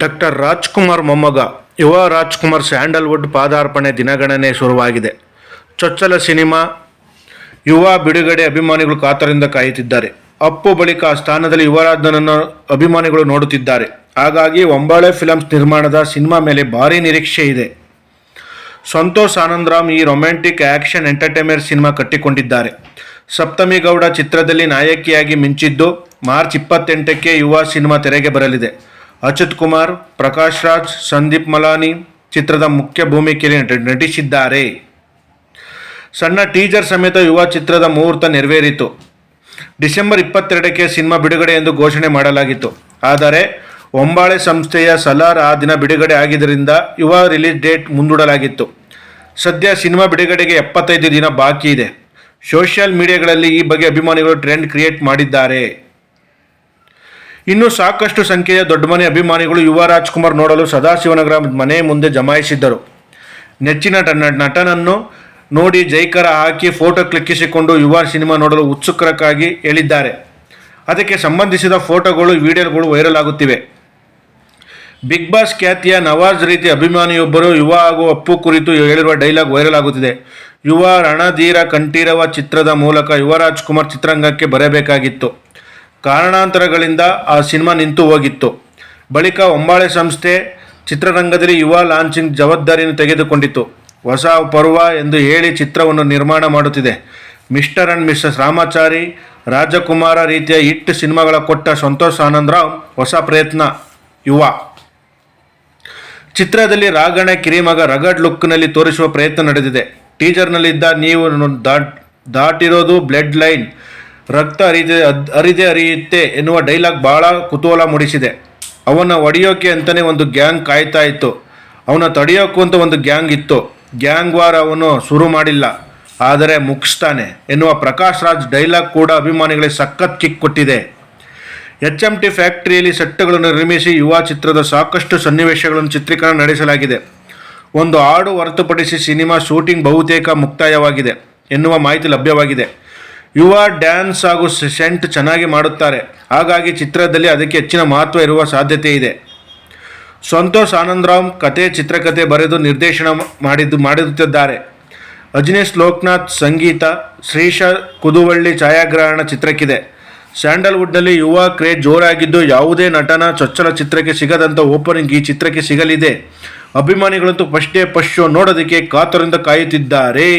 Doctor Rajkumar ಮೊಮ್ಮಗ, ಯುವ Rajkumar Sandalwood ಪಾದಾರ್ಪಣೆ ದಿನಗಣನೆ ಶುರುವಾಗಿದೆ. ಚೊಚ್ಚಲ ಸಿನಿಮಾ, ಯುವ ಬಿಡುಗಡೆ ಅಭಿಮಾನಿಗಳು ಕಾತರದಿಂದ ಕಾಯುತ್ತಿದ್ದಾರೆ. ಅಪ್ಪು ಬಳಿಕ ಆ ಸ್ಥಾನದಲ್ಲಿ ಯುವರಾಜನನ್ನು ಅಭಿಮಾನಿಗಳು ನೋಡುತ್ತಿದ್ದಾರೆ. ಹಾಗಾಗಿ ಒಂಬಾಳೆ ಫಿಲಮ್ಸ್ ನಿರ್ಮಾಣದ ಸಿನಿಮಾ ಮೇಲೆ ಭಾರಿ ನಿರೀಕ್ಷೆ ಇದೆ. ಸಂತೋಷ್ ಆನಂದರಾಮ್ ಈ ರೊಮ್ಯಾಂಟಿಕ್ ಆ್ಯಕ್ಷನ್ ಎಂಟರ್ಟೈನ್ಮೆಂಟ್ ಸಿನಿಮಾ ಕಟ್ಟಿಕೊಂಡಿದ್ದಾರೆ. ಸಪ್ತಮಿ ಗೌಡ ಚಿತ್ರದಲ್ಲಿ ನಾಯಕಿಯಾಗಿ ಮಿಂಚಿದ್ದು ಮಾರ್ಚ್ ಇಪ್ಪತ್ತೆಂಟಕ್ಕೆ ಯುವ ಸಿನಿಮಾ ತೆರೆಗೆ ಬರಲಿದೆ. ಅಚ್ಯುತ್ ಕುಮಾರ್, ಪ್ರಕಾಶ್ ರಾಜ್, ಸಂದೀಪ್ ಮಲಾನಿ ಚಿತ್ರದ ಮುಖ್ಯ ಭೂಮಿಕೆಯಲ್ಲಿ ನಟ- ನಟಿಸಿದ್ದಾರೆ. ಸಣ್ಣ ಟೀಜರ್ ಸಮೇತ ಯುವ ಚಿತ್ರದ ಮುಹೂರ್ತ ನೆರವೇರಿತು. ಡಿಸೆಂಬರ್ ಇಪ್ಪತ್ತೆರಡಕ್ಕೆ ಸಿನಿಮಾ ಬಿಡುಗಡೆ ಎಂದು ಘೋಷಣೆ ಮಾಡಲಾಗಿತ್ತು. ಆದರೆ, ಒಂಬಾಳೆ ಸಂಸ್ಥೆಯ ಸಲಾರ್ ಆ ದಿನ ಬಿಡುಗಡೆ ಆಗಿದ್ದರಿಂದ ಯುವ ರಿಲೀಸ್ ಡೇಟ್ ಮುಂದೂಡಲಾಗಿತ್ತು. ಸದ್ಯ ಸಿನಿಮಾ ಬಿಡುಗಡೆಗೆ ಎಪ್ಪತ್ತೈದು ದಿನ ಬಾಕಿ ಇದೆ. ಸೋಷಿಯಲ್ ಮೀಡಿಯಾಗಳಲ್ಲಿ ಈ ಬಗ್ಗೆ ಅಭಿಮಾನಿಗಳು ಟ್ರೆಂಡ್ ಕ್ರಿಯೇಟ್ ಮಾಡಿದ್ದಾರೆ. ಇನ್ನು ಸಾಕಷ್ಟು ಸಂಖ್ಯೆಯ ದೊಡ್ಡಮನೆ ಅಭಿಮಾನಿಗಳು ಯುವ ರಾಜ್ಕುಮಾರ್ ನೋಡಲು ಸದಾಶಿವನಗರ ಮನೆ ಮುಂದೆ ಜಮಾಯಿಸಿದ್ದರು. ನೆಚ್ಚಿನ ನಟನನ್ನು ನೋಡಿ ಜೈಕರ ಹಾಕಿ ಫೋಟೋ ಕ್ಲಿಕ್ಕಿಸಿಕೊಂಡು ಯುವ ಸಿನಿಮಾ ನೋಡಲು ಉತ್ಸುಕರಕ್ಕಾಗಿ ಹೇಳಿದ್ದಾರೆ. ಅದಕ್ಕೆ ಸಂಬಂಧಿಸಿದ ಫೋಟೋಗಳು, ವಿಡಿಯೋಗಳು ವೈರಲ್ ಆಗುತ್ತಿವೆ. ಬಿಗ್ ಬಾಸ್ ಖ್ಯಾತಿಯ ನವಾಜ್ ರೀತಿ ಅಭಿಮಾನಿಯೊಬ್ಬರು ಯುವ ಹಾಗೂ ಅಪ್ಪು ಕುರಿತು ಹೇಳಿರುವ ಡೈಲಾಗ್ ವೈರಲ್ ಆಗುತ್ತಿದೆ. ಯುವ ರಣಧೀರ ಕಂಠೀರವ ಚಿತ್ರದ ಮೂಲಕ ಯುವ ರಾಜ್ಕುಮಾರ್ ಚಿತ್ರರಂಗಕ್ಕೆ ಬರಬೇಕಾಗಿತ್ತು. ಕಾರಣಾಂತರಗಳಿಂದ ಆ ಸಿನಿಮಾ ನಿಂತು ಹೋಗಿತ್ತು. ಬಳಿಕ ಒಂಬಾಳೆ ಸಂಸ್ಥೆ ಚಿತ್ರರಂಗದಲ್ಲಿ ಯುವ ಲಾಂಚಿಂಗ್ ಜವಾಬ್ದಾರಿಯನ್ನು ತೆಗೆದುಕೊಂಡಿತು ಹೊಸ ಪರ್ವ ಎಂದು ಹೇಳಿ ಚಿತ್ರವನ್ನು ನಿರ್ಮಾಣ ಮಾಡುತ್ತಿದೆ. Mister and missus Ramachari, Rajakumara ರೀತಿಯ ಹಿಟ್ ಸಿನಿಮಾಗಳ ಕೊಟ್ಟ ಸಂತೋಷ್ ಆನಂದರಾವ್ ಹೊಸ ಪ್ರಯತ್ನ, ಯುವ. ಚಿತ್ರದಲ್ಲಿ ರಾಗಣ, ಕಿರಿಮಗ, ರಗಡ್ ಲುಕ್ನಲ್ಲಿ ತೋರಿಸುವ ಪ್ರಯತ್ನ ನಡೆದಿದೆ. ಟೀಚರ್ನಲ್ಲಿದ್ದ ನೀವು ದಾಟ್, ದಾಟಿರೋದು ಬ್ಲಡ್ ಲೈನ್. ರಕ್ತ ಹರಿದೆ ಹರಿದೆ ಹರಿಯುತ್ತೆ ಎನ್ನುವ ಡೈಲಾಗ್ ಬಹಳ ಕುತೂಹಲ ಮೂಡಿಸಿದೆ. ಅವನ ಒಡೆಯೋಕೆ ಅಂತಲೇ ಒಂದು ಗ್ಯಾಂಗ್ ಕಾಯ್ತಾ ಇತ್ತು. ಅವನ ತಡೆಯೋಕ್ಕೂ ಅಂತ ಒಂದು ಗ್ಯಾಂಗ್ ಇತ್ತು. ಗ್ಯಾಂಗ್ ವಾರ್ ಅವನು ಶುರು ಮಾಡಿಲ್ಲ. ಆದರೆ ಮುಗಿಸ್ತಾನೆ ಎನ್ನುವ ಪ್ರಕಾಶ್ ರಾಜ್ ಡೈಲಾಗ್ ಕೂಡ ಅಭಿಮಾನಿಗಳಿಗೆ ಸಖತ್ ಕಿಕ್ ಕೊಟ್ಟಿದೆ. ಎಚ್ ಎಂ ಟಿ ಫ್ಯಾಕ್ಟ್ರಿಯಲ್ಲಿ ಸೆಟ್ಗಳನ್ನು ನಿರ್ಮಿಸಿ ಯುವ ಚಿತ್ರದ ಸಾಕಷ್ಟು ಸನ್ನಿವೇಶಗಳನ್ನು ಚಿತ್ರೀಕರಣ ನಡೆಸಲಾಗಿದೆ. ಒಂದು ಹಾಡು ಹೊರತುಪಡಿಸಿ ಸಿನಿಮಾ ಶೂಟಿಂಗ್ ಬಹುತೇಕ ಮುಕ್ತಾಯವಾಗಿದೆ ಎನ್ನುವ ಮಾಹಿತಿ ಲಭ್ಯವಾಗಿದೆ. ಯುವ ಡ್ಯಾನ್ಸ್ ಹಾಗೂ ಸೆಂಟ್ ಚೆನ್ನಾಗಿ ಮಾಡುತ್ತಾರೆ. ಹಾಗಾಗಿ ಚಿತ್ರದಲ್ಲಿ ಅದಕ್ಕೆ ಹೆಚ್ಚಿನ ಮಹತ್ವ ಇರುವ ಸಾಧ್ಯತೆ ಇದೆ. ಸಂತೋಷ್ ಆನಂದರಾಮ್ ಕತೆ ಚಿತ್ರಕಥೆ ಬರೆದು ನಿರ್ದೇಶನ ಮಾಡಿದ್ದು, ಮಾಡಿರುತ್ತಿದ್ದಾರೆ. ಅಜಿನೇಶ್ ಲೋಕನಾಥ್ ಸಂಗೀತ, ಶ್ರೀಶ ಕುದುವಳ್ಳಿ ಛಾಯಾಗ್ರಹಣ ಚಿತ್ರಕ್ಕಿದೆ. ಸ್ಯಾಂಡಲ್ವುಡ್ನಲ್ಲಿ ಯುವ ಕ್ರೇಜ್ ಜೋರಾಗಿದ್ದು ಯಾವುದೇ ನಟನ ಚೊಚ್ಚಲ ಚಿತ್ರಕ್ಕೆ ಸಿಗದಂಥ ಓಪನಿಂಗ್ ಈ ಚಿತ್ರಕ್ಕೆ ಸಿಗಲಿದೆ. ಅಭಿಮಾನಿಗಳಂತೂ ಫಸ್ಟ್ ಡೇ ಫಸ್ಟ್ ಶೋ ನೋಡೋದಕ್ಕೆ ಕಾತರಿಂದ ಕಾಯುತ್ತಿದ್ದಾರೆ.